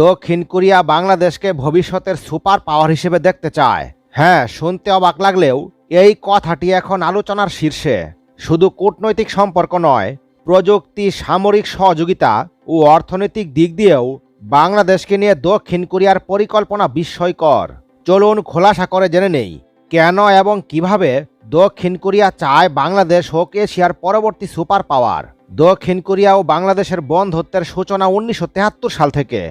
দক্ষিণ কোরিয়া বাংলাদেশকে ভবিষ্যতের সুপার পাওয়ার হিসেবে দেখতে চায়। হ্যাঁ শুনতে অবাক লাগলেও এই কথাটি এখন আলোচনার শীর্ষে। শুধু কূটনৈতিক সম্পর্ক নয়, প্রযুক্তি, সামরিক সহযোগিতা ও অর্থনৈতিক দিক দিয়েও বাংলাদেশকে নিয়ে দক্ষিণ কোরিয়ার পরিকল্পনা বিস্ময়কর। চলুন খোলাসা করে জেনে নেই, কেন এবং কীভাবে দক্ষিণ কোরিয়া চায় বাংলাদেশ হোক এশিয়ার পরবর্তী সুপার পাওয়ার। দক্ষিণ কোরিয়া ও বাংলাদেশের বন্ধুত্বের সূচনা উনিশশো সাল থেকে।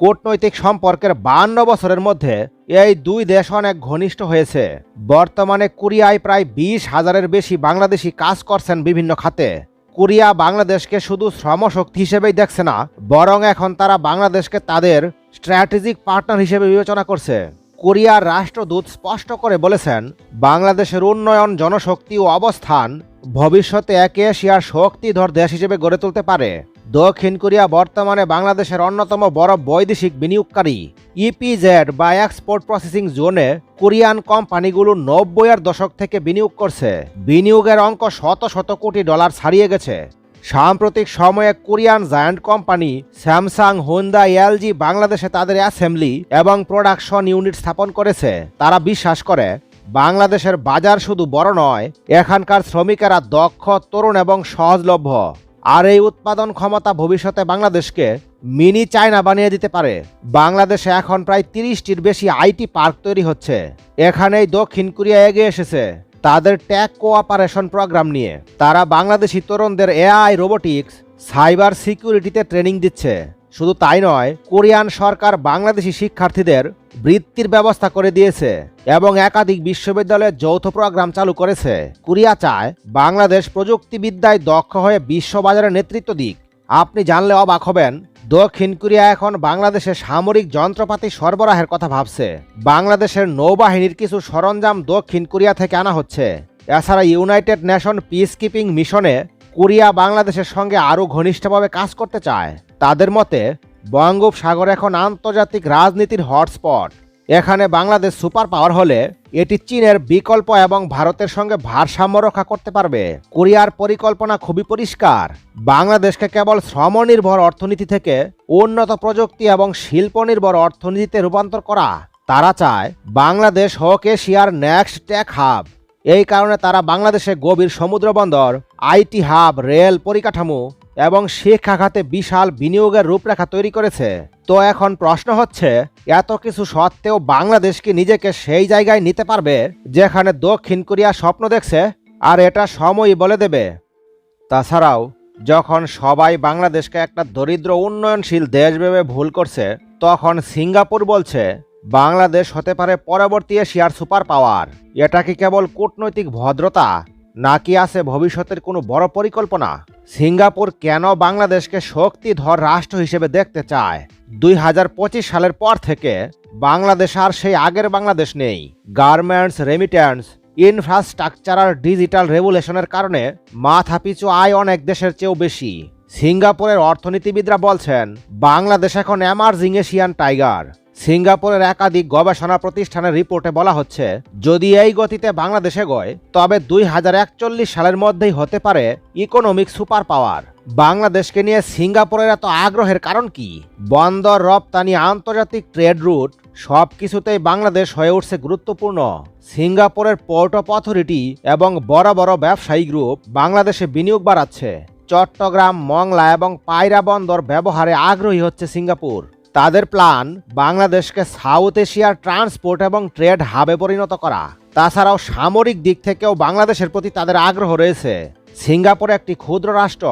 কূটনৈতিক সম্পর্কের বান্ন বছরের মধ্যে এই দুই দেশ অনেক ঘনিষ্ঠ হয়েছে। বর্তমানে কোরিয়ায় প্রায় বিশ হাজারের বেশি বাংলাদেশি কাজ করছেন বিভিন্ন খাতে। কোরিয়া বাংলাদেশকে শুধু শ্রমশক্তি হিসেবেই দেখছে না, বরং এখন তারা বাংলাদেশকে তাদের স্ট্র্যাটেজিক পার্টনার হিসেবে বিবেচনা করছে। কোরিয়ার রাষ্ট্রদূত স্পষ্ট করে বলেছেন, বাংলাদেশের উন্নয়ন, জনশক্তি ও অবস্থান ভবিষ্যতে একে এশিয়ার শক্তিধর দেশ হিসেবে গড়ে তুলতে পারে। দক্ষিণ কোরিয়া বর্তমানে বাংলাদেশের অন্যতম বড় বৈদেশিক বিনিয়োগকারী, ইপিজেড বা এক্সপোর্ট প্রসেসিং জোনে কোরিয়ান কোম্পানিগুলো নব্বইয়ের দশক থেকে বিনিয়োগ করছে। বিনিয়োগের অঙ্ক শত শত কোটি ডলার ছাড়িয়ে গেছে। সাম্প্রতিক সময়ে Korean giant company Samsung Honda LG বাংলাদেশে তাদের অ্যাসেম্বলি এবং প্রোডাকশন ইউনিট স্থাপন করেছে। তারা বিশ্বাস করে, বাংলাদেশের বাজার শুধু বড় নয়, এখানকার শ্রমিকেরা দক্ষ, তরুণ এবং সহজলভ্য। আর এই উৎপাদন ক্ষমতা ভবিষ্যতে বাংলাদেশকে মিনি চায়না বানিয়ে দিতে পারে। বাংলাদেশে এখন প্রায় তিরিশটির বেশি আইটি পার্ক তৈরি হচ্ছে। এখানেই দক্ষিণ কোরিয়া এগিয়ে এসেছে। তাদের ট্যাক কোঅপারেশন প্রোগ্রাম নিয়ে। তারা বাংলাদেশি তরুণদের এআই, রোবোটিক্স, সাইবার সিকিউরিটিতে ট্রেনিং দিচ্ছে। শুধু তাই নয়, কোরিয়ান সরকার বাংলাদেশি শিক্ষার্থীদের বৃত্তির ব্যবস্থা করে দিয়েছে এবং একাধিক বিশ্ববিদ্যালয়ের যৌথ প্রোগ্রাম চালু করেছে। কোরিয়া চায় বাংলাদেশ প্রযুক্তিবিদ্যায় দক্ষ হয়ে বিশ্ববাজারে নেতৃত্ব দিক। আপনি জানলে অবাক হবেন, দক্ষিণ কোরিয়া এখন বাংলাদেশে সামরিক যন্ত্রপাতি সরবরাহের কথা ভাবছে। বাংলাদেশের নৌবাহিনীর কিছু সরঞ্জাম দক্ষিণ কোরিয়া থেকে আনা হচ্ছে। এছাড়া ইউনাইটেড নেশন পিস কিপিং মিশনে কোরিয়া বাংলাদেশের সঙ্গে আরও ঘনিষ্ঠভাবে কাজ করতে চায়। তাদের মতে, বঙ্গোপসাগর এখন আন্তর্জাতিক রাজনীতির হটস্পট। এখানে বাংলাদেশ সুপার পাওয়ার হলে এটি চীনের বিকল্প এবং ভারতের সঙ্গে ভারসাম্য রক্ষা করতে পারবে। কোরিয়ার পরিকল্পনা খুবই পরিষ্কার। বাংলাদেশকে কেবল শ্রমনির্ভর অর্থনীতি থেকে উন্নত প্রযুক্তি এবং শিল্প নির্ভর অর্থনীতিতে রূপান্তর করা। তারা চায় বাংলাদেশ হোক এশিয়ার নেক্সট টেক হাব। এই কারণে তারা বাংলাদেশে গভীর সমুদ্র বন্দর আইটি হাব, রেল পরিকাঠামো এবং শিক্ষা খাতে বিশাল বিনিয়োগের রূপরেখা তৈরি করেছে। তো এখন প্রশ্ন হচ্ছে, এত কিছু সত্ত্বেও বাংলাদেশ কি নিজেকে সেই জায়গায় নিতে পারবে, যেখানে দক্ষিণ কোরিয়া স্বপ্ন দেখছে, আর এটা সময়ই বলে দেবে? তাছাড়াও, যখন সবাই বাংলাদেশকে একটা দরিদ্র উন্নয়নশীল দেশ ভেবে ভুল করছে, তখন সিঙ্গাপুর বলছে, বাংলাদেশ হতে পারে পরবর্তী এশিয়ার সুপার পাওয়ার। এটা কি কেবল কূটনৈতিক ভদ্রতা? নাকি আছে ভবিষ্যতের কোনো বড় পরিকল্পনা? সিঙ্গাপুর কেন বাংলাদেশকে শক্তিধর রাষ্ট্র হিসেবে দেখতে চায়? দুই হাজার পঁচিশ সালের পর থেকে বাংলাদেশ আর সেই আগের বাংলাদেশ নেই। গার্মেন্টস রেমিট্যান্স ইনফ্রাস্ট্রাকচারাল ডিজিটাল রেভুলেশনের কারণে মাথাপিছু আয় অনেক দেশের চেয়েও বেশি। সিঙ্গাপুরের অর্থনীতিবিদরা বলছেন, বাংলাদেশ এখন এমার্জিং এশিয়ান টাইগার। সিঙ্গাপুরের একাধিক গবেষণা প্রতিষ্ঠানের রিপোর্টে বলা হচ্ছে, যদি এই গতিতে বাংলাদেশে গয়, তবে দুই হাজার একচল্লিশ সালের মধ্যেই হতে পারে ইকোনমিক সুপার পাওয়ার বাংলাদেশকে নিয়ে সিঙ্গাপুরের এত আগ্রহের কারণ কি? বন্দর, রপ্তানি, আন্তর্জাতিক ট্রেড রুট সব কিছুতেই বাংলাদেশ হয়ে উঠছে গুরুত্বপূর্ণ। সিঙ্গাপুরের পোর্ট অফ অথরিটি এবং বড় বড় ব্যবসায়ী গ্রুপ বাংলাদেশে বিনিয়োগ বাড়াচ্ছে। চট্টগ্রাম, মংলা এবং পায়রা বন্দর ব্যবহারে আগ্রহী হচ্ছে সিঙ্গাপুর। তাদের প্ল্যান, বাংলাদেশকে সাউথ এশিয়ার ট্রান্সপোর্ট এবং ট্রেড হাবে পরিণত করা। তাছাড়াও সামরিক দিক থেকেও বাংলাদেশের প্রতি তাদের আগ্রহ রয়েছে। সিঙ্গাপুর একটি ক্ষুদ্র রাষ্ট্র,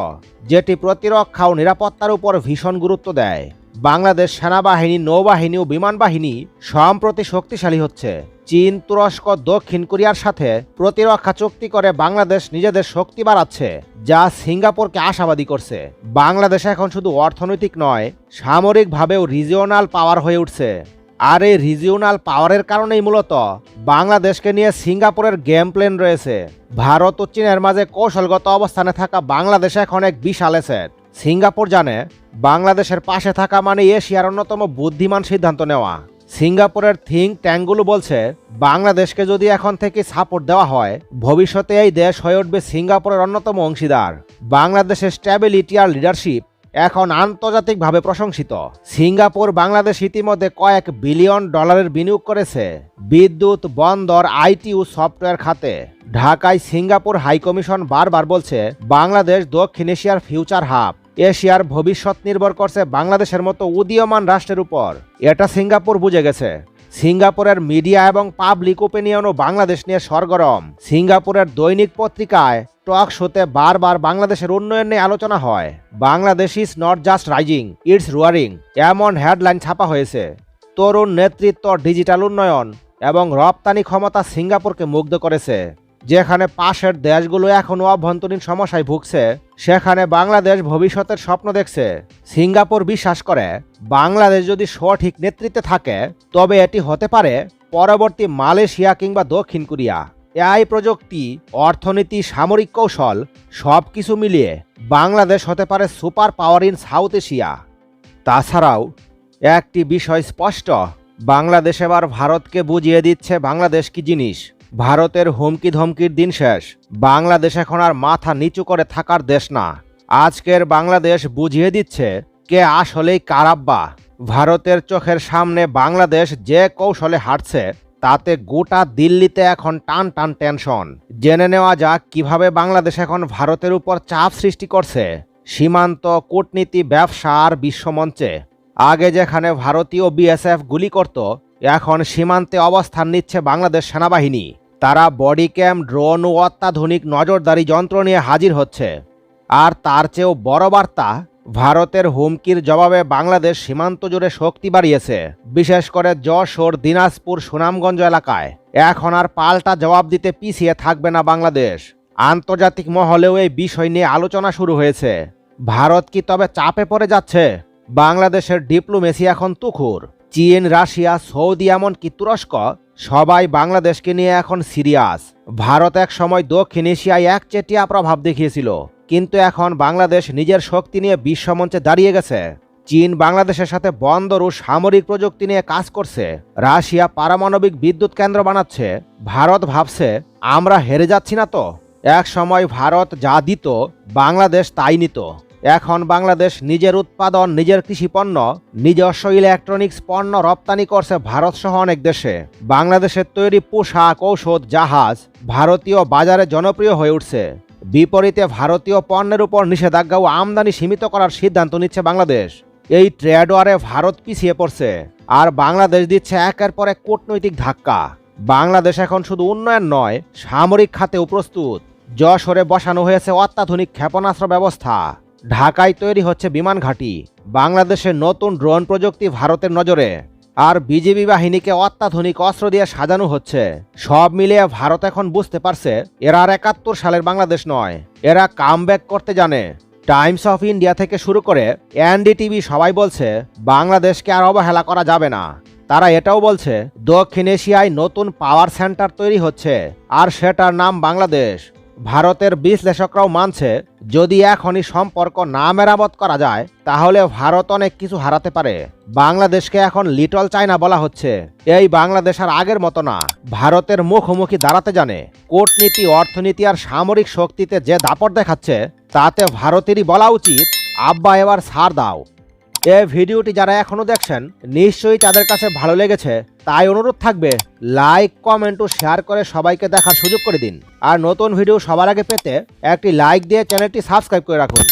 যেটি প্রতিরক্ষা ও নিরাপত্তার উপর ভীষণ গুরুত্ব দেয়। বাংলাদেশ সেনাবাহিনী, নৌবাহিনী ও বিমান বাহিনী সম্প্রতি শক্তিশালী হচ্ছে। চীন, তুরস্ক, দক্ষিণ কোরিয়ার সাথে প্রতিরক্ষা চুক্তি করে বাংলাদেশ নিজেদের শক্তি বাড়াচ্ছে, যা সিঙ্গাপুরকে আশাবাদী করছে। বাংলাদেশ এখন শুধু অর্থনৈতিক নয়, সামরিকভাবেও রিজিওনাল পাওয়ার হয়ে উঠছে। আর এই রিজিওনাল পাওয়ারের কারণেই মূলত বাংলাদেশকে নিয়ে সিঙ্গাপুরের গেম প্ল্যান রয়েছে। ভারত ও চীনের মাঝে কৌশলগত অবস্থানে থাকা বাংলাদেশ এখন এক বিশাল এসেট সিঙ্গাপুর জানে, বাংলাদেশের পাশে থাকা মানে এশিয়ার অন্যতম বুদ্ধিমান সিদ্ধান্ত নেওয়া। সিঙ্গাপুরের থিঙ্ক ট্যাঙ্কগুলো বলছে, বাংলাদেশকে যদি এখন থেকে সাপোর্ট দেওয়া হয়, ভবিষ্যতে এই দেশ হয়ে উঠবে সিঙ্গাপুরের অন্যতম অংশীদার। বাংলাদেশের স্ট্যাবিলিটি আর লিডারশিপ এখন আন্তর্জাতিকভাবে প্রশংসিত। সিঙ্গাপুর, বাংলাদেশ ইতিমধ্যে কয়েক বিলিয়ন ডলারের বিনিয়োগ করেছে। বিদ্যুৎ, বন্দর আইটি ও সফটওয়্যার খাতে। ঢাকায় সিঙ্গাপুর হাইকমিশন বারবার বলছে, বাংলাদেশ দক্ষিণ এশিয়ার ফিউচার হাব। এশিয়ার ভবিষ্যৎ নির্ভর করছে বাংলাদেশের মতো উদীয়মান রাষ্ট্রের উপর। এটা সিঙ্গাপুর বুঝে গেছে। সিঙ্গাপুরের মিডিয়া এবং পাবলিক ওপিনিয়নও বাংলাদেশ নিয়ে সরগরম। সিঙ্গাপুরের দৈনিক পত্রিকায় টক শোতে বারবার বাংলাদেশের উন্নয়ন নিয়ে আলোচনা হয়। Bangladesh is not just rising, it's roaring, এমন হেডলাইন ছাপা হয়েছে। তরুণ নেতৃত্ব ডিজিটাল উন্নয়ন এবং রপ্তানি ক্ষমতা সিঙ্গাপুরকে মুগ্ধ করেছে। যেখানে পাশের দেশগুলো এখনও অভ্যন্তরীণ সমস্যায় ভুগছে, সেখানে বাংলাদেশ ভবিষ্যতের স্বপ্ন দেখছে। সিঙ্গাপুর বিশ্বাস করে, বাংলাদেশ যদি সঠিক নেতৃত্বে থাকে, তবে এটি হতে পারে পরবর্তী মালয়েশিয়া কিংবা দক্ষিণ কোরিয়া। এআই প্রযুক্তি, অর্থনীতি, সামরিক কৌশল সব কিছু মিলিয়ে বাংলাদেশ হতে পারে super power in South Asia. তাছাড়াও, একটি বিষয় স্পষ্ট, বাংলাদেশ এবার ভারতকে বুঝিয়ে দিচ্ছে বাংলাদেশ কি জিনিস? ভারতের হুমকি ধমকির দিন শেষ। বাংলাদেশ এখন আর মাথা নিচু করে থাকার দেশ না। আজকের বাংলাদেশ বুঝিয়ে দিচ্ছে, কে আসলেই কারাব্বা ভারতের চোখের সামনে বাংলাদেশ যে কৌশলে হাঁটছে, তাতে গোটা দিল্লিতে এখন টান টান টেনশন। জেনে নেওয়া যাক কীভাবে বাংলাদেশ এখন ভারতের উপর চাপ সৃষ্টি করছে। সীমান্ত কূটনীতি, ব্যবসা আর বিশ্বমঞ্চে। আগে যেখানে ভারতীয় বিএসএফ গুলি করত এখন সীমান্তে অবস্থান নিচ্ছে বাংলাদেশ সেনাবাহিনী। তারা বডি ক্যাম ড্রোন ও অত্যাধুনিক নজরদারি যন্ত্র নিয়ে হাজির হচ্ছে। আর তার চেয়েও বড় বার্তা, ভারতের হুমকির জবাবে বাংলাদেশ সীমান্ত জুড়ে শক্তি বাড়িয়েছে, বিশেষ করে যশোর, দিনাজপুর, সুনামগঞ্জ এলাকায়। এখন আর পাল্টা জবাব দিতে পিছিয়ে থাকবে না বাংলাদেশ। আন্তর্জাতিক মহলেও এই বিষয় নিয়ে আলোচনা শুরু হয়েছে। ভারত কি তবে চাপে পড়ে যাচ্ছে? বাংলাদেশের ডিপ্লোমেসি এখন তুখুর। চীন, রাশিয়া, সৌদি এমনকি তুরস্ক সবাই বাংলাদেশকে নিয়ে এখন সিরিয়াস। ভারত এক সময় দক্ষিণ এশিয়ায় একচেটিয়া প্রভাব দেখিয়েছিল, কিন্তু এখন বাংলাদেশ নিজের শক্তি নিয়ে বিশ্বমঞ্চে দাঁড়িয়ে গেছে। চীন বাংলাদেশের সাথে বন্দর ও সামরিক প্রযুক্তি নিয়ে কাজ করছে, রাশিয়া পারমাণবিক বিদ্যুৎ কেন্দ্র বানাচ্ছে। ভারত ভাবছে, আমরা হেরে যাচ্ছি না তো? এক সময় ভারত যা দিত, বাংলাদেশ তাই নিত। এখন বাংলাদেশ নিজের উৎপাদন, নিজের কৃষি পণ্য, নিজস্ব ইলেকট্রনিক্স পণ্য রপ্তানি করছে ভারত সহ অনেক দেশে। বাংলাদেশের তৈরি পোশাক, ঔষধ, জাহাজ ভারতীয় বাজারে জনপ্রিয় হয়ে উঠছে। বিপরীতে ভারতীয় পণ্যের উপর নিষেধাজ্ঞা ও আমদানি সীমিত করার সিদ্ধান্ত নিচ্ছে বাংলাদেশ। এই ট্রেড ওয়ারে ভারত পিছিয়ে পড়ছে আর বাংলাদেশ দিচ্ছে একের পর এক কূটনৈতিক ধাক্কা। বাংলাদেশ এখন শুধু উন্নয়ন নয়, সামরিক খাতেও প্রস্তুত। যশোরে বসানো হয়েছে অত্যাধুনিক ক্ষেপণাস্ত্র ব্যবস্থা। ঢাকায় তৈরি হচ্ছে বিমান ঘাঁটি। বাংলাদেশের নতুন ড্রোন প্রযুক্তি ভারতের নজরে। আর বিজেপি বাহিনীকে অত্যাধুনিক অস্ত্র দিয়ে সাজানো হচ্ছে। সব মিলিয়ে ভারত এখন বুঝতে পারছে, এরা আর একাত্তর সালের বাংলাদেশ নয়। এরা কাম করতে জানে। টাইমস অফ ইন্ডিয়া থেকে শুরু করে এনডিটিভি সবাই বলছে, বাংলাদেশকে আর অবহেলা করা যাবে না। তারা এটাও বলছে, দক্ষিণ এশিয়ায় নতুন পাওয়ার সেন্টার তৈরি হচ্ছে, আর সেটার নাম বাংলাদেশ। ভারতের বিশ্লেষকরাও মানছে, যদি এখনই সম্পর্ক না মেরামত করা যায়, তাহলে ভারত অনেক কিছু হারাতে পারে। বাংলাদেশকে এখন লিটল চায়না বলা হচ্ছে। এই বাংলাদেশ আর আগের মতো না। ভারতের মুখোমুখি দাঁড়াতে জানে। কূটনীতি, অর্থনীতি আর সামরিক শক্তিতে যে দাপট দেখাচ্ছে, তাতে ভারতেরই বলা উচিত, আব্বা এবার ছাড় দাও। এ ভিডিওটি যারা এখনও দেখছেন, নিশ্চয়ই তাদের কাছে ভালো লেগেছে। তাই অনুরোধ থাকবে, লাইক, কমেন্ট ও শেয়ার করে সবাইকে দেখার সুযোগ করে দিন। আর নতুন ভিডিও সবার আগে পেতে একটি লাইক দিয়ে চ্যানেলটি সাবস্ক্রাইব করে রাখুন।